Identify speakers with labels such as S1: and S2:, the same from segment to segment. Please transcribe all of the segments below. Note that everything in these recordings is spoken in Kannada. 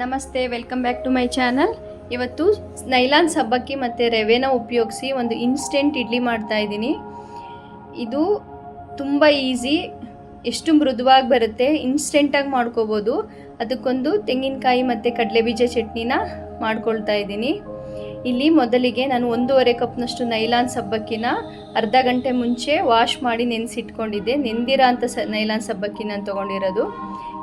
S1: ನಮಸ್ತೆ welcome back to my channel ಇವತ್ತು ನೈಲಾನ್ ಸಬ್ಬಕ್ಕಿ ಮತ್ತು ರವೆನ ಉಪಯೋಗಿಸಿ ಒಂದು ಇನ್ಸ್ಟೆಂಟ್ ಇಡ್ಲಿ ಮಾಡ್ತಾ ಇದ್ದೀನಿ. ಇದು ತುಂಬ ಈಸಿ ಎಷ್ಟು ಮೃದುವಾಗಿ ಬರುತ್ತೆ ಇನ್ಸ್ಟೆಂಟಾಗಿ ಮಾಡ್ಕೋಬೋದು. ಅದಕ್ಕೊಂದು ತೆಂಗಿನಕಾಯಿ ಮತ್ತು ಕಡಲೆಬೀಜ ಚಟ್ನಿನ ಮಾಡ್ಕೊಳ್ತಾ ಇದ್ದೀನಿ. ಇಲ್ಲಿ ಮೊದಲಿಗೆ ನಾನು ಒಂದೂವರೆ ಕಪ್ನಷ್ಟು ನೈಲಾನ್ ಸಬ್ಬಕ್ಕಿನ ಅರ್ಧ ಗಂಟೆ ಮುಂಚೆ ವಾಶ್ ಮಾಡಿ ನೆನೆಸಿಟ್ಕೊಂಡಿದ್ದೆ. ನೆಂದಿರೋ ಅಂಥ ಸ, ನೈಲಾನ್ ಸಬ್ಬಕ್ಕಿನ ತೊಗೊಂಡಿರೋದು.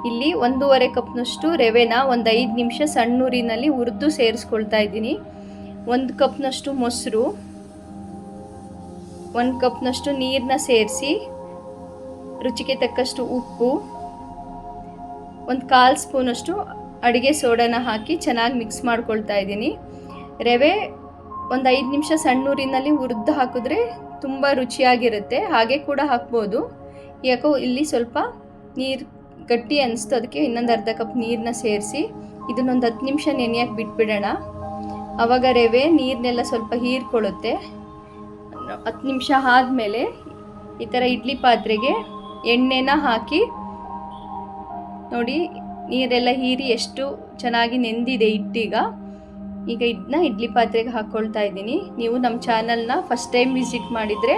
S1: ಇಲ್ಲಿ ಒಂದೂವರೆ ಕಪ್ನಷ್ಟು ರವೆನ ಒಂದು ಐದು ನಿಮಿಷ ಸಣ್ಣೂರಿನಲ್ಲಿ ಹುರಿದು ಸೇರಿಸ್ಕೊಳ್ತಾ ಇದ್ದೀನಿ. ಒಂದು ಕಪ್ನಷ್ಟು ಮೊಸರು, ಒಂದು ಕಪ್ನಷ್ಟು ನೀರನ್ನ ಸೇರಿಸಿ, ರುಚಿಗೆ ತಕ್ಕಷ್ಟು ಉಪ್ಪು, ಒಂದು ಕಾಲು ಸ್ಪೂನಷ್ಟು ಅಡುಗೆ ಸೋಡಾನ ಹಾಕಿ ಚೆನ್ನಾಗಿ ಮಿಕ್ಸ್ ಮಾಡ್ಕೊಳ್ತಾ ಇದ್ದೀನಿ. ರವೆ ಒಂದು ಐದು ನಿಮಿಷ ಸಣ್ಣೂರಿನಲ್ಲಿ ಹುರಿದು ಹಾಕಿದ್ರೆ ತುಂಬ ರುಚಿಯಾಗಿರುತ್ತೆ. ಹಾಗೆ ಕೂಡ ಹಾಕ್ಬೋದು. ಯಾಕೋ ಇಲ್ಲಿ ಸ್ವಲ್ಪ ನೀರು ಗಟ್ಟಿ ಅನಿಸ್ತು. ಅದಕ್ಕೆ ಇನ್ನೊಂದು ಅರ್ಧ ಕಪ್ ನೀರನ್ನ ಸೇರಿಸಿ ಇದನ್ನೊಂದು ಹತ್ತು ನಿಮಿಷ ನೆನೆಯಕ್ಕೆ ಬಿಟ್ಬಿಡೋಣ. ಅವಾಗ ರವೆ ನೀರನ್ನೆಲ್ಲ ಸ್ವಲ್ಪ ಹೀರ್ಕೊಳ್ಳುತ್ತೆ. ಹತ್ತು ನಿಮಿಷ ಆದಮೇಲೆ ಈ ಥರ ಇಡ್ಲಿ ಪಾತ್ರೆಗೆ ಎಣ್ಣೆನ ಹಾಕಿ ನೋಡಿ ನೀರೆಲ್ಲ ಹೀರಿ ಎಷ್ಟು ಚೆನ್ನಾಗಿ ನೆಂದಿದೆ ಹಿಟ್ಟೀಗ ಈಗ ಇದನ್ನ ಇಡ್ಲಿ ಪಾತ್ರೆಗೆ ಹಾಕ್ಕೊಳ್ತಾ ಇದ್ದೀನಿ. ನೀವು ನಮ್ಮ ಚಾನಲ್ನ ಫಸ್ಟ್ ಟೈಮ್ ವಿಸಿಟ್ ಮಾಡಿದರೆ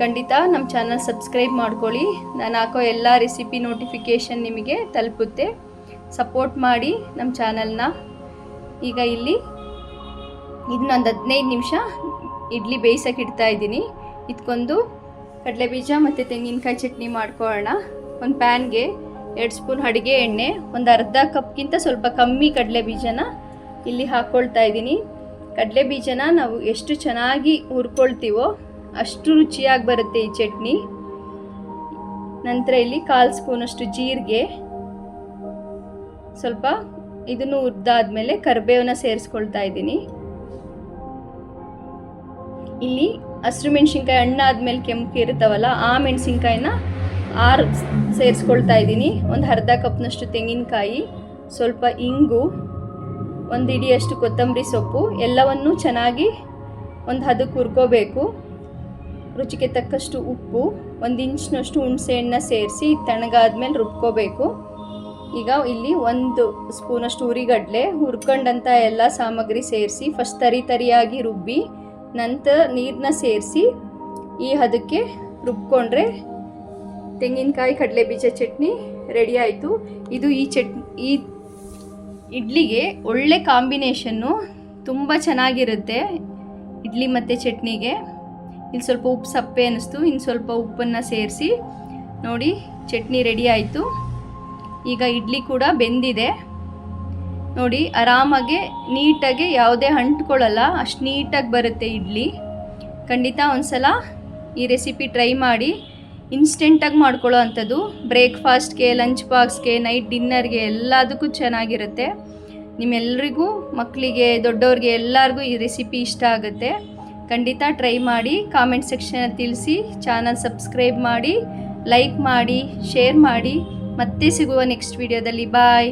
S1: ಖಂಡಿತ ನಮ್ಮ ಚಾನಲ್ ಸಬ್ಸ್ಕ್ರೈಬ್ ಮಾಡ್ಕೊಳ್ಳಿ. ನಾನು ಹಾಕೋ ಎಲ್ಲ ರೆಸಿಪಿ ನೋಟಿಫಿಕೇಷನ್ ನಿಮಗೆ ತಲುಪುತ್ತೆ. ಸಪೋರ್ಟ್ ಮಾಡಿ ನಮ್ಮ ಚಾನಲ್ನ. ಈಗ ಇಲ್ಲಿ ಇನ್ನೊಂದು ಹದಿನೈದು ನಿಮಿಷ ಇಡ್ಲಿ ಬೇಯಿಸೋಕೆ ಇಡ್ತಾ ಇದ್ದೀನಿ. ಇದಕ್ಕೊಂದು ಕಡಲೆಬೀಜ ಮತ್ತು ತೆಂಗಿನಕಾಯಿ ಚಟ್ನಿ ಮಾಡ್ಕೊಳ್ಳೋಣ. ಒಂದು ಪ್ಯಾನ್ಗೆ ಎರಡು ಸ್ಪೂನ್ ಅಡುಗೆ ಎಣ್ಣೆ, ಒಂದು ಅರ್ಧ ಕಪ್ಗಿಂತ ಸ್ವಲ್ಪ ಕಮ್ಮಿ ಕಡಲೆ ಬೀಜನ ಇಲ್ಲಿ ಹಾಕ್ಕೊಳ್ತಾ ಇದ್ದೀನಿ. ಕಡಲೆಬೀಜನ ನಾವು ಎಷ್ಟು ಚೆನ್ನಾಗಿ ಹುರ್ಕೊಳ್ತೀವೋ ಅಷ್ಟು ರುಚಿಯಾಗಿ ಬರುತ್ತೆ ಈ ಚಟ್ನಿ. ನಂತರ ಇಲ್ಲಿ ಕಾಲು ಸ್ಪೂನಷ್ಟು ಜೀರಿಗೆ. ಸ್ವಲ್ಪ ಇದನ್ನು ಹುರಿದಾದ್ಮೇಲೆ ಕರಿಬೇವನ್ನ ಸೇರಿಸ್ಕೊಳ್ತಾ ಇದ್ದೀನಿ. ಇಲ್ಲಿ ಹಸಿರು ಮೆಣಸಿನ್ಕಾಯಿ ಹಣ್ಣಾದ್ಮೇಲೆ ಕೆಂಪು ಇರುತ್ತವಲ್ಲ, ಆ ಮೆಣಸಿನ್ಕಾಯಿನ ಆರು ಸೇರಿಸ್ಕೊಳ್ತಾ ಇದ್ದೀನಿ. ಒಂದು ಅರ್ಧ ಕಪ್ನಷ್ಟು ತೆಂಗಿನಕಾಯಿ, ಸ್ವಲ್ಪ ಇಂಗು, ಒಂದು ಇಡಿಯಷ್ಟು ಕೊತ್ತಂಬರಿ ಸೊಪ್ಪು, ಎಲ್ಲವನ್ನೂ ಚೆನ್ನಾಗಿ ಒಂದು ಹದಕ್ಕೆ ಹುರ್ಕೋಬೇಕು. ರುಚಿಗೆ ತಕ್ಕಷ್ಟು ಉಪ್ಪು, ಒಂದು ಇಂಚ್ನಷ್ಟು ಹುಣಸೆಹಣ್ಣು ಸೇರಿಸಿ ತಣ್ಣಗಾದ್ಮೇಲೆ ರುಬ್ಕೋಬೇಕು. ಈಗ ಇಲ್ಲಿ ಒಂದು ಸ್ಪೂನಷ್ಟು ಉರಿಗಡಲೆ ಹುರ್ಕೊಂಡಂಥ ಎಲ್ಲ ಸಾಮಗ್ರಿ ಸೇರಿಸಿ ಫಸ್ಟ್ ತರಿ ತರಿಯಾಗಿ ರುಬ್ಬಿ, ನಂತರ ನೀರನ್ನ ಸೇರಿಸಿ ಈ ಹದಕ್ಕೆ ರುಬ್ಕೊಂಡ್ರೆ ತೆಂಗಿನಕಾಯಿ ಕಡಲೆ ಬೀಜ ಚಟ್ನಿ ರೆಡಿ ಆಯಿತು. ಇದು ಈ ಚಟ್, ಈ ಇಡ್ಲಿಗೆ ಒಳ್ಳೆ ಕಾಂಬಿನೇಷನ್ನು ತುಂಬ ಚೆನ್ನಾಗಿರುತ್ತೆ ಇಡ್ಲಿ ಮತ್ತು ಚಟ್ನಿಗೆ. ಇಲ್ಲಿ ಸ್ವಲ್ಪ ಉಪ್ಪು ಸಪ್ಪೆ ಅನ್ನಿಸ್ತು. ಇನ್ನು ಸ್ವಲ್ಪ ಉಪ್ಪನ್ನು ಸೇರಿಸಿ ನೋಡಿ, ಚಟ್ನಿ ರೆಡಿ ಆಯಿತು. ಈಗ ಇಡ್ಲಿ ಕೂಡ ಬೆಂದಿದೆ. ನೋಡಿ, ಆರಾಮಾಗೆ ನೀಟಾಗಿ ಯಾವುದೇ ಅಂಟ್ಕೊಳ್ಳಲ್ಲ, ಅಷ್ಟು ನೀಟಾಗಿ ಬರುತ್ತೆ ಇಡ್ಲಿ. ಖಂಡಿತ ಒಂದ್ಸಲ ಈ ರೆಸಿಪಿ ಟ್ರೈ ಮಾಡಿ ಇನ್ಸ್ಟೆಂಟಾಗಿ ಮಾಡ್ಕೊಳ್ಳೋ ಅಂಥದ್ದು. ಬ್ರೇಕ್ಫಾಸ್ಟ್ಗೆ ಲಂಚ್ ಬಾಕ್ಸ್ಗೆ ನೈಟ್ ಡಿನ್ನರ್ಗೆ ಎಲ್ಲದಕ್ಕೂ ಚೆನ್ನಾಗಿರುತ್ತೆ. ನಿಮ್ಮೆಲ್ಲರಿಗೂ ಮಕ್ಕಳಿಗೆ, ದೊಡ್ಡವ್ರಿಗೆ ಎಲ್ಲರಿಗೂ ಈ ರೆಸಿಪಿ ಇಷ್ಟ ಆಗುತ್ತೆ. ಖಂಡಿತ ಟ್ರೈ ಮಾಡಿ ಕಾಮೆಂಟ್ ಸೆಕ್ಷನ್ ತಿಳಿಸಿ ಚಾನಲ್ ಸಬ್ಸ್ಕ್ರೈಬ್ ಮಾಡಿ ಲೈಕ್ ಮಾಡಿ ಶೇರ್ ಮಾಡಿ. ಮತ್ತೆ ಸಿಗುವ ನೆಕ್ಸ್ಟ್ ವಿಡಿಯೋದಲ್ಲಿ ಬಾಯ್